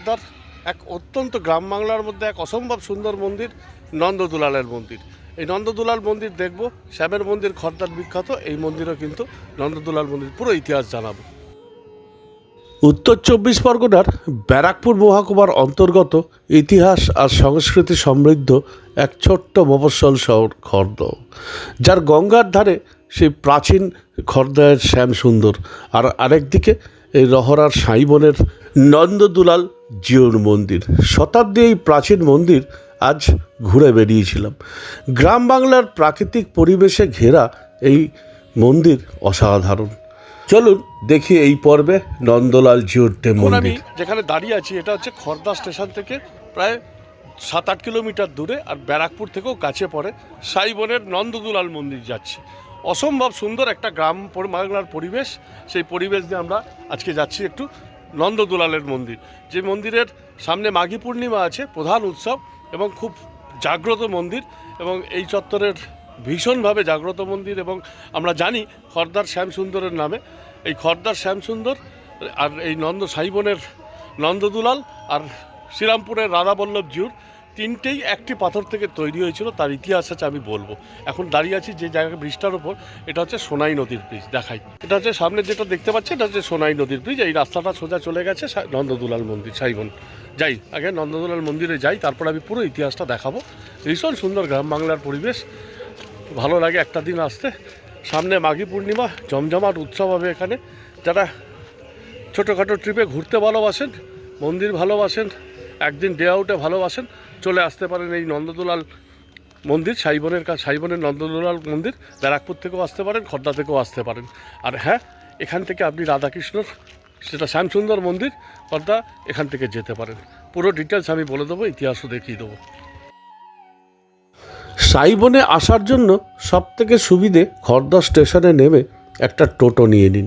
খর্দার এক অত্যন্ত গ্রাম বাংলার মধ্যে এক অসম্ভব সুন্দর মন্দির, নন্দদুলালের মন্দির। এই নন্দদুলাল মন্দির দেখব, শ্যামের মন্দির খর্দার বিখ্যাত, এই মন্দিরও কিন্তু নন্দদুলাল মন্দির, পুরো ইতিহাস জানাব। উত্তর চব্বিশ পরগনার ব্যারাকপুর মহাকুমার অন্তর্গত ইতিহাস আর সংস্কৃতি সমৃদ্ধ এক ছোট্ট মফস্বল শহর খর্দ, যার গঙ্গার ধারে সেই প্রাচীন খর্দায়ের শ্যামসুন্দর আর আরেকদিকে এই রহরার সাইবনের নন্দদুলাল জিওর মন্দির। শতাব্দী এই প্রাচীন মন্দির আজ ঘুরে বেরিয়েছিলাম গ্রাম বাংলার প্রাকৃতিক পরিবেশে ঘেরা এই মন্দির অসাধারণ। চলুন দেখি এই পর্বে নন্দলাল জিওর মন্দির। যেখানে দাঁড়িয়ে আছি এটা হচ্ছে খর্দা স্টেশন থেকে প্রায় সাত আট কিলোমিটার দূরে আর ব্যারাকপুর থেকেও কাছে পড়ে সাইবনের নন্দদুলাল মন্দির যাচ্ছি। অসম্ভব সুন্দর একটা গ্রাম বাংলার পরিবেশ। সেই পরিবেশ দিয়ে আমরা আজকে যাচ্ছি একটু নন্দদুলালের মন্দির। যে মন্দিরের সামনে মাঘী পূর্ণিমা আছে, প্রধান উৎসব এবং খুব জাগ্রত মন্দির এবং এই চত্বরের ভীষণভাবে জাগ্রত মন্দির এবং আমরা জানি খর্দার শ্যামসুন্দরের নামে। এই খর্দার শ্যামসুন্দর আর এই নন্দ সাইবনের নন্দদুলাল আর শ্রীরামপুরের রাধাবল্লভ জিউর তিনটেই একটি পাথর থেকে তৈরি হয়েছিল, তার ইতিহাস আছে আমি বলব। এখন দাঁড়িয়ে আছি যে জায়গা ব্রিজটার ওপর এটা হচ্ছে সোনাই নদীর ব্রিজ, দেখাই। এটা হচ্ছে সামনে যেটা দেখতে পাচ্ছি এটা হচ্ছে সোনাই নদীর ব্রিজ, এই রাস্তাটা সোজা চলে গেছে নন্দদুলাল মন্দির, সাইবন। যাই, আগে নন্দদুলাল মন্দিরে যাই, তারপর আমি পুরো ইতিহাসটা দেখাবো। ভীষণ সুন্দর গ্রাম বাংলার পরিবেশ, ভালো লাগে একটা দিন আসতে। সামনে মাঘী পূর্ণিমা, জমজমাট উৎসব হবে এখানে। যারা ছোটোখাটো ট্রিপে ঘুরতে ভালোবাসেন, মন্দির ভালোবাসেন একদিন ডে আউটে ভালোবাসেন, চলে আসতে পারেন এই নন্দদুলাল মন্দির, সাইবনের কাছে সাইবনের নন্দদুলাল মন্দির, ব্যারাকপুর থেকেও আসতে পারেন, খর্দা থেকেও আসতে পারেন। আর হ্যাঁ এখান থেকে আপনি রাধাকৃষ্ণর, সেটা শ্যামসুন্দর মন্দির, খর্দা, এখান থেকে যেতে পারেন। পুরো ডিটেলস আমি বলে দেবো, ইতিহাসও দেখিয়ে দেবো। সাইবনে আসার জন্য সব থেকে সুবিধে খর্দা স্টেশনে নেমে একটা টোটো নিয়ে নিন।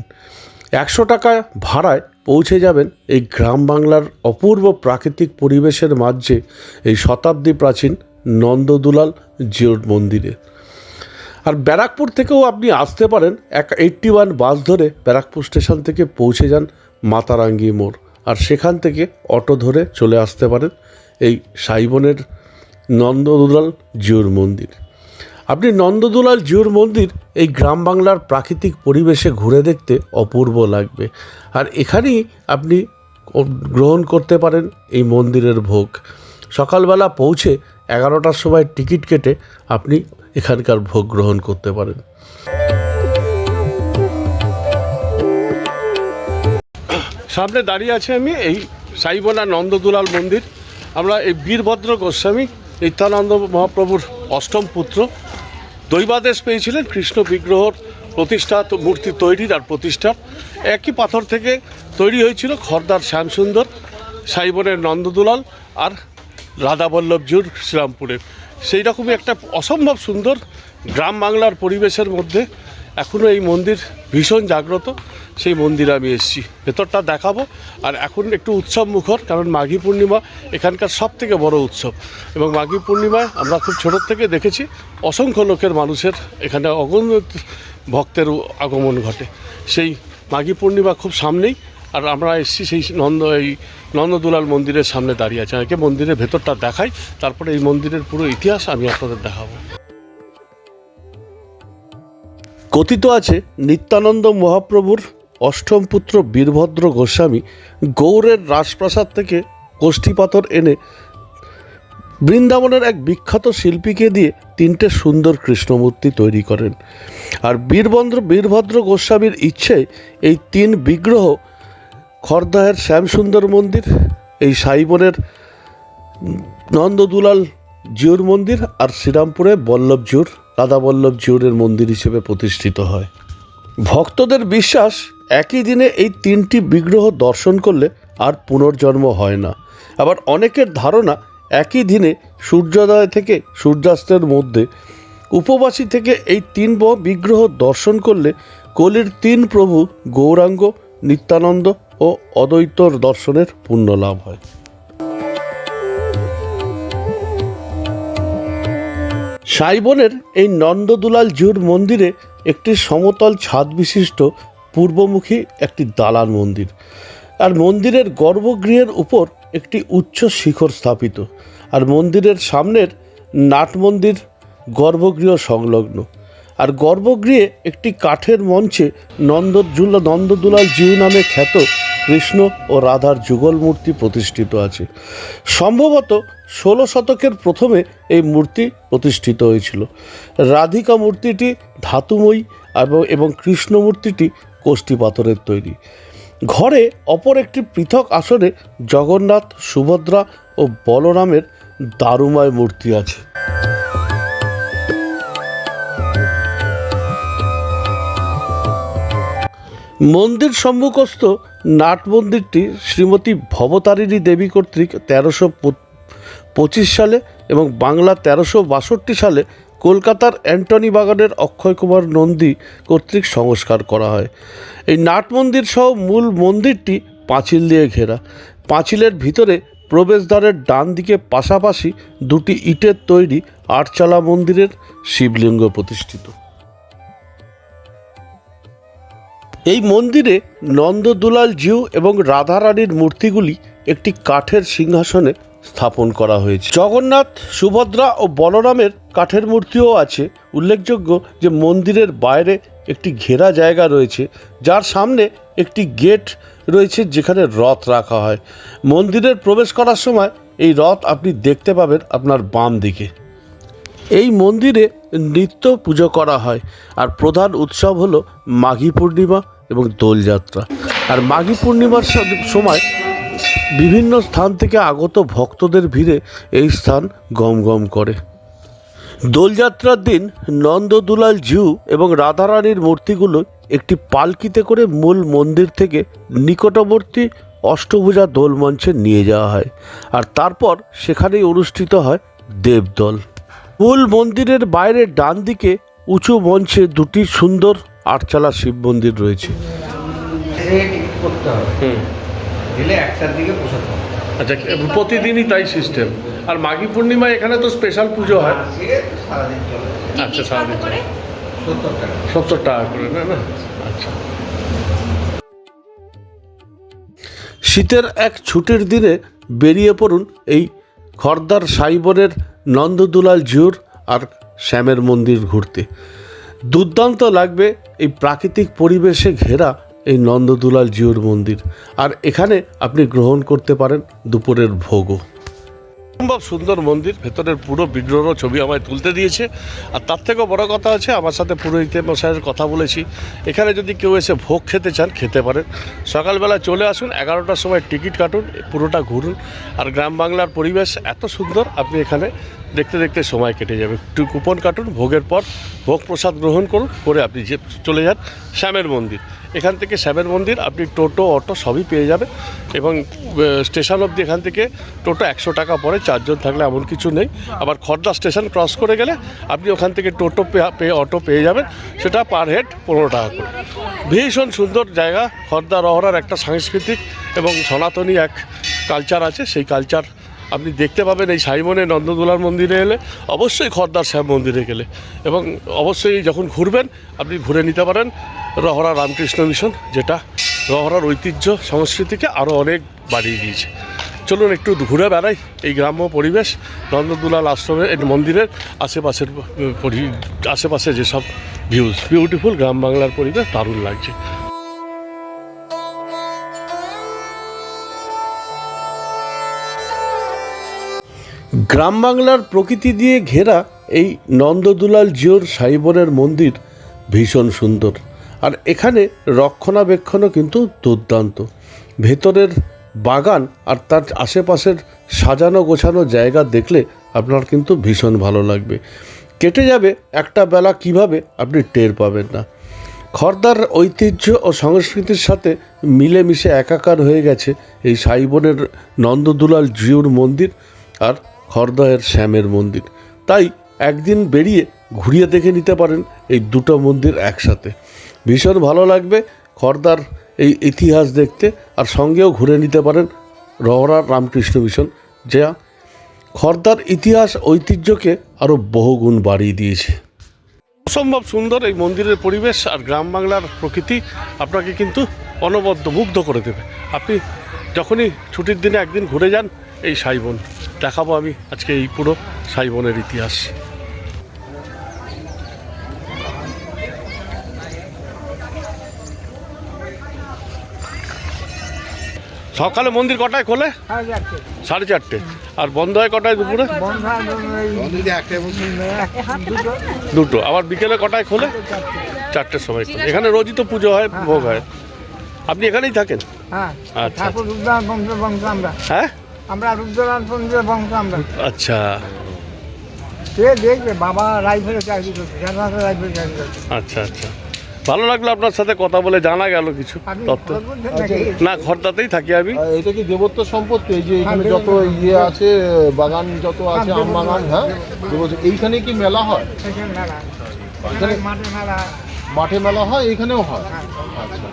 একশো টাকা ভাড়ায় পৌঁছে যাবেন এই গ্রাম বাংলার অপূর্ব প্রাকৃতিক পরিবেশের মাঝে এই শতাব্দী প্রাচীন নন্দদুলাল জিওর মন্দিরে। আর ব্যারাকপুর থেকেও আপনি আসতে পারেন, এক এইট্টি ওয়ান বাস ধরে ব্যারাকপুর স্টেশন থেকে পৌঁছে যান মাতারাঙ্গি মোড়। আর সেখান থেকে অটো ধরে চলে আসতে পারেন এই সাইবনের নন্দদুলাল জিউর মন্দির। আপনি নন্দদুলাল জিউর মন্দির এই গ্রাম বাংলার প্রাকৃতিক পরিবেশে ঘুরে দেখতে অপূর্ব লাগবে। আর এখানেই আপনি গ্রহণ করতে পারেন এই মন্দিরের ভোগ। সকালবেলা পৌঁছে এগারোটার সময় টিকিট কেটে আপনি এখানকার ভোগ গ্রহণ করতে পারেন। সামনে দাঁড়িয়ে আছে আমি এই সাইবনা নন্দদুলাল মন্দির। আমরা এই বীরভদ্র গোস্বামী, নিত্যানন্দ মহাপ্রভুর অষ্টম পুত্র। দৈবাদেশ পেয়েছিলেন কৃষ্ণ বিগ্রহর প্রতিষ্ঠা, মূর্তি তৈরির আর প্রতিষ্ঠার একই পাথর থেকে তৈরি হয়েছিল খর্দার শ্যামসুন্দর সাইবনের নন্দদুলাল আর রাধাবল্লভজুর শ্রীরামপুরের সেই রকমই একটা অসম্ভব সুন্দর গ্রাম বাংলার পরিবেশের মধ্যে এখনও এই মন্দির ভীষণ জাগ্রত, সেই মন্দিরে আমি এসেছি। ভেতরটা দেখাবো। আর এখন একটু উৎসব মুখর, কারণ মাঘী পূর্ণিমা এখানকার সব থেকে বড় উৎসব। এবং মাঘী পূর্ণিমায় আমরা খুব ছোটোর থেকে দেখেছি, অসংখ্য লোকের মানুষের এখানে অগণিত ভক্তের আগমন ঘটে। সেই মাঘী পূর্ণিমা খুব সামনেই, আর আমরা এসেছি সেই নন্দ, এই নন্দদুলাল মন্দিরের সামনে দাঁড়িয়ে আছে। আগে মন্দিরের ভেতরটা দেখাই তারপরে এই মন্দিরের পুরো ইতিহাস আমি আপনাদের দেখাবো। কথিত আছে, নিত্যানন্দ মহাপ্রভুর অষ্টম পুত্র বীরভদ্র গোস্বামী গৌড়ের রাজপ্রাসাদ থেকে পাথর এনে বৃন্দাবনের এক বিখ্যাত শিল্পীকে দিয়ে তিনটে সুন্দর কৃষ্ণমূর্তি তৈরি করেন। আর বীরভদ্র বীরভদ্র গোস্বামীর ইচ্ছে এই তিন বিগ্রহ খর্দাহের শ্যামসুন্দর মন্দির, এই সাইবনের নন্দদুলাল জিউর মন্দির আর শ্রীরামপুরে বল্লভ জিউর রাধা বল্লভ জিউরের মন্দির হিসেবে প্রতিষ্ঠিত হয়। ভক্তদের বিশ্বাস, একই দিনে এই তিনটি বিগ্রহ দর্শন করলে আর পুনর্জন্ম হয় না। আবার অনেকের ধারণা, একই দিনে সূর্যোদয় থেকে সূর্যাস্তের মধ্যে উপবাসী থেকে এই তিন বিগ্রহ দর্শন করলে কলির তিন প্রভু গৌরাঙ্গ, নিত্যানন্দ ও অদ্বৈতর দর্শনের পুণ্য লাভ হয়। সাইবনের এই নন্দদুলাল জিউর মন্দিরে একটি সমতল ছাদ বিশিষ্ট পূর্বমুখী একটি দালান মন্দির। আর মন্দিরের গর্ভগৃহের উপর একটি উচ্চ শিখর স্থাপিত। আর মন্দিরের সামনের নাট মন্দির গর্ভগৃহ সংলগ্ন। আর গর্ভগৃহে একটি কাঠের মঞ্চে নন্দদুলা নন্দদুলাল জিউ নামে খ্যাত কৃষ্ণ ও রাধার যুগল মূর্তি প্রতিষ্ঠিত আছে। সম্ভবত ষোলো শতকের প্রথমে এই মূর্তি প্রতিষ্ঠিত হয়েছিল। রাধিকা মূর্তিটি ধাতুময়ী এবং কৃষ্ণ মূর্তিটি কোষ্ঠী পাথরের তৈরি। ঘরে অপর একটি পৃথক আসনে জগন্নাথ, সুভদ্রা ও বলরামের দারুময় মূর্তি আছে। মন্দির সম্মুখস্থ নাট মন্দিরটি শ্রীমতী ভবতারিণী দেবী কর্তৃক তেরোশো পঁচিশ সালে এবং বাংলা তেরোশো বাষট্টি সালে কলকাতার অ্যান্টনি বাগানের অক্ষয় কুমার নন্দী কর্তৃক সংস্কার করা হয়। এই নাট মন্দির সহ মূল মন্দিরটি পাঁচিল দিয়ে ঘেরা। পাঁচিলের ভিতরে প্রবেশদ্বারের ডান দিকে পাশাপাশি দুটি ইটের তৈরি আটচালা মন্দিরের শিবলিঙ্গ প্রতিষ্ঠিত। এই মন্দিরে নন্দদুলাল জিউ এবং রাধারানীর মূর্তিগুলি একটি কাঠের সিংহাসনে স্থাপন করা হয়েছে। জগন্নাথ, সুভদ্রা ও বলরামের কাঠের মূর্তিও আছে। উল্লেখযোগ্য যে মন্দিরের বাইরে একটি ঘেরা জায়গা রয়েছে, যার সামনে একটি গেট রয়েছে যেখানে রথ রাখা হয়। মন্দিরের প্রবেশ করার সময় এই রথ আপনি দেখতে পাবেন আপনার বাম দিকে। এই মন্দিরে নিত্য পুজো করা হয়। আর প্রধান উৎসব হলো মাঘী পূর্ণিমা। এবং দোলযাত্রা। আর মাঘী পূর্ণিমার সময় বিভিন্ন স্থান থেকে আগত ভক্তদের ভিড়ে এই স্থান গম গম করে। দোলযাত্রার দিন নন্দদুলাল জিউ এবং রাধারানীর মূর্তিগুলো একটি পালকিতে করে মূল মন্দির থেকে নিকটবর্তী অষ্টভুজা দোল মঞ্চে নিয়ে যাওয়া হয় আর তারপর সেখানেই অনুষ্ঠিত হয় দেবদল। মূল মন্দিরের বাইরে ডান দিকে উঁচু মঞ্চে দুটি সুন্দর আটচালা শিব মন্দির রয়েছে। আচ্ছা প্রতিদিনই তাই সিস্টেম আর মাঘী পূর্ণিমা এখানে তো স্পেশাল পুজো হয়। আচ্ছা সারাদিন চলে। সত্তর টাকা। করে না না? আচ্ছা। শীতের এক ছুটির দিনে বেরিয়ে পড়ুন এই খর্দার সাইবরের নন্দদুলাল জিউর আর শ্যামের মন্দির ঘুরতে। দুর্দান্ত লাগবে এই প্রাকৃতিক পরিবেশে ঘেরা এই নন্দদুলাল জিউর মন্দির। আর এখানে আপনি গ্রহণ করতে পারেন দুপুরের ভোগও। সম্ভব সুন্দর মন্দির, ভেতরের পুরো বিগ্রহ ছবি আমায় তুলতে দিয়েছে। আর তার থেকেও বড় কথা আছে, আমার সাথে পুরোহিতে মশাইয়ের কথা বলেছি। এখানে যদি কেউ এসে ভোগ খেতে চান, খেতে পারেন। সকালবেলা চলে আসুন, এগারোটার সময় টিকিট কাটুন, পুরোটা ঘুরুন। আর গ্রাম বাংলার পরিবেশ এত সুন্দর, আপনি এখানে দেখতে দেখতে সময় কেটে যাবে। একটু কুপন কাটুন, ভোগের পর ভোগ প্রসাদ গ্রহণ করুন, করে আপনি যে চলে যান শ্যামের মন্দির। এখান থেকে শ্যামের মন্দির, আপনি টোটো, অটো সবই পেয়ে যাবেন এবং স্টেশন অবধি এখান থেকে টোটো একশো টাকা পরে চারজন থাকলে এমন কিছু নেই। আবার খর্দা স্টেশন ক্রস করে গেলে আপনি ওখান থেকে টোটো পেয়ে অটো পেয়ে যাবেন। সেটা পার হেড পনেরো টাকা করে। ভীষণ সুন্দর জায়গা, খর্দা রহরার একটা সাংস্কৃতিক এবং সনাতনী এক কালচার আছে। সেই কালচার আপনি দেখতে পাবেন এই সাইমনে নন্দদোলার মন্দিরে এলে অবশ্যই খর্দার শ্যাম মন্দিরে গেলে। এবং অবশ্যই যখন ঘুরবেন, আপনি ঘুরে নিতে পারেন রহরা রামকৃষ্ণ মিশন, যেটা রহরার ঐতিহ্য সংস্কৃতিকে আরও অনেক বাড়িয়ে দিয়েছে। চলুন একটু ঘুরে বেড়াই এই গ্রাম্য পরিবেশ নন্দদুলাল আশ্রমের মন্দিরের আশেপাশের আশেপাশে যেসব ভিউজ বিউটিফুল গ্রাম বাংলার পরিবেশ দারুণ লাগছে। গ্রাম বাংলার প্রকৃতি দিয়ে ঘেরা এই নন্দদুলাল জিওর সাইবনের মন্দির ভীষণ সুন্দর। আর এখানে রক্ষণাবেক্ষণও কিন্তু দুর্দান্ত। ভেতরের বাগান আর তার আশেপাশের সাজানো গোছানো জায়গা দেখলে আপনার কিন্তু ভীষণ ভালো লাগবে। কেটে যাবে একটা বেলা কীভাবে আপনি টের পাবেন না। খর্দার ঐতিহ্য ও সংস্কৃতির সাথে মিলেমিশে একাকার হয়ে গেছে এই সাইবনের নন্দদুলাল জিউর মন্দির। আর খর্দায়ের শ্যামের মন্দির। তাই একদিন বেরিয়ে ঘুরিয়ে দেখে নিতে পারেন এই দুটো মন্দির একসাথে। ভীষণ ভালো লাগবে খর্দার এই ইতিহাস দেখতে আর সঙ্গেও ঘুরে নিতে পারেন রহরার রামকৃষ্ণ মিশন। যা খর্দার ইতিহাস ঐতিহ্যকে আরও বহুগুণ বাড়িয়ে দিয়েছে। অসম্ভব সুন্দর এই মন্দিরের পরিবেশ আর গ্রাম বাংলার প্রকৃতি আপনাকে কিন্তু অনবদ্য মুগ্ধ করে দেবে। আপনি যখনই ছুটির দিনে একদিন ঘুরে যান এই সাইবন দেখাবো আমি আজকে এই পুরো সাইবনের ইতিহাস। সকালে মন্দির কটায় খোলে? সাড়ে চারটে। আর বন্ধ হয় কটায় দুপুরে? দুটো। আবার বিকেলে কটায় খোলে? চারটের সময় খোলে। এখানে রোজই তো পুজো হয় ভোগ হয়। আপনি এখানেই থাকেন? হ্যাঁ। আচ্ছা। হ্যাঁ? আমরা রুদ্রান বংশের বংশ আমরা। আচ্ছা। সে দেখবে বাবা রাইফেলে চাকরি করছে জানাতে রাইফেলে চাকরি করছে। আচ্ছা আচ্ছা। ভালো লাগল আপনার সাথে কথা বলে জানা গেল কিছু নাকি? না ঘরটাতেই থাকি আমি। এটা কি দেবত্ব সম্পত্তি? এই যে এখানে হ্যাঁ, যত ইয়ে আছে বাগান যত আছে আম বাগান হ্যাঁ? এইখানে কি মেলা হয়? মাঠে মেলা। হয় এইখানেও হয়? হ্যাঁ। আচ্ছা।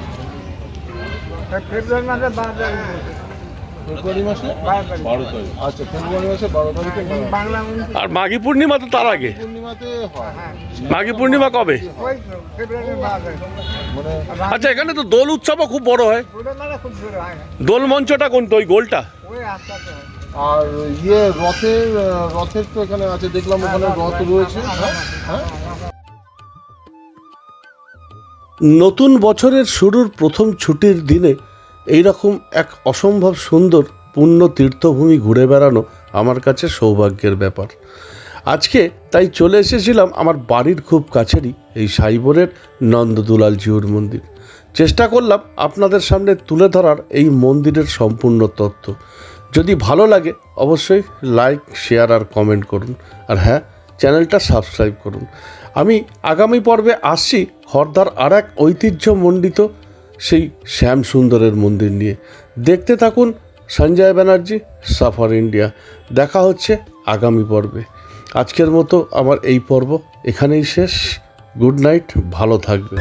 ফেব্রুয়ারি মাসে। ফেব্রুয়ারি মাসে? বারো তারিখ। আচ্ছা ফেব্রুয়ারি মাসে বারো তারিখে হয়। আর মাঘী পূর্ণিমা তো তার আগে। পূর্ণিমাতে হয়। হ্যাঁ। মাঘী পূর্ণিমা কবে? মানে আচ্ছা এখানে তো দোল উৎসবও খুব বড় হয়। হয়। দোল মঞ্চটা কোনটা ওই গোলটা? আর ইয়ে রথের রথের তো এখানে আছে দেখলাম ওখানে রথ রয়েছে। হ্যাঁ? নতুন বছরের শুরুর প্রথম ছুটির দিনে এই রকম এক অসম্ভব সুন্দর পূর্ণ তীর্থভূমি ঘুরে বেড়ানো আমার কাছে সৌভাগ্যের ব্যাপার। আজকে তাই চলে এসেছিলাম আমার বাড়ির খুব কাছেরই এই সাইবরের নন্দদুলাল জিউর মন্দির। চেষ্টা করলাম আপনাদের সামনে তুলে ধরার এই মন্দিরের সম্পূর্ণ তথ্য যদি ভালো লাগে অবশ্যই লাইক, শেয়ার আর কমেন্ট করুন। আর হ্যাঁ চ্যানেলটা সাবস্ক্রাইব করুন। আমি আগামী পর্বে আসছি হরদার আর এক ঐতিহ্যমণ্ডিত সেই শ্যাম সুন্দরের মন্দির নিয়ে। দেখতে থাকুন সঞ্জয় ব্যানার্জি, সাফার ইন্ডিয়া। দেখা হচ্ছে আগামী পর্বে। আজকের মতো আমার এই পর্ব এখানেই শেষ। গুড নাইট, ভালো থাকবে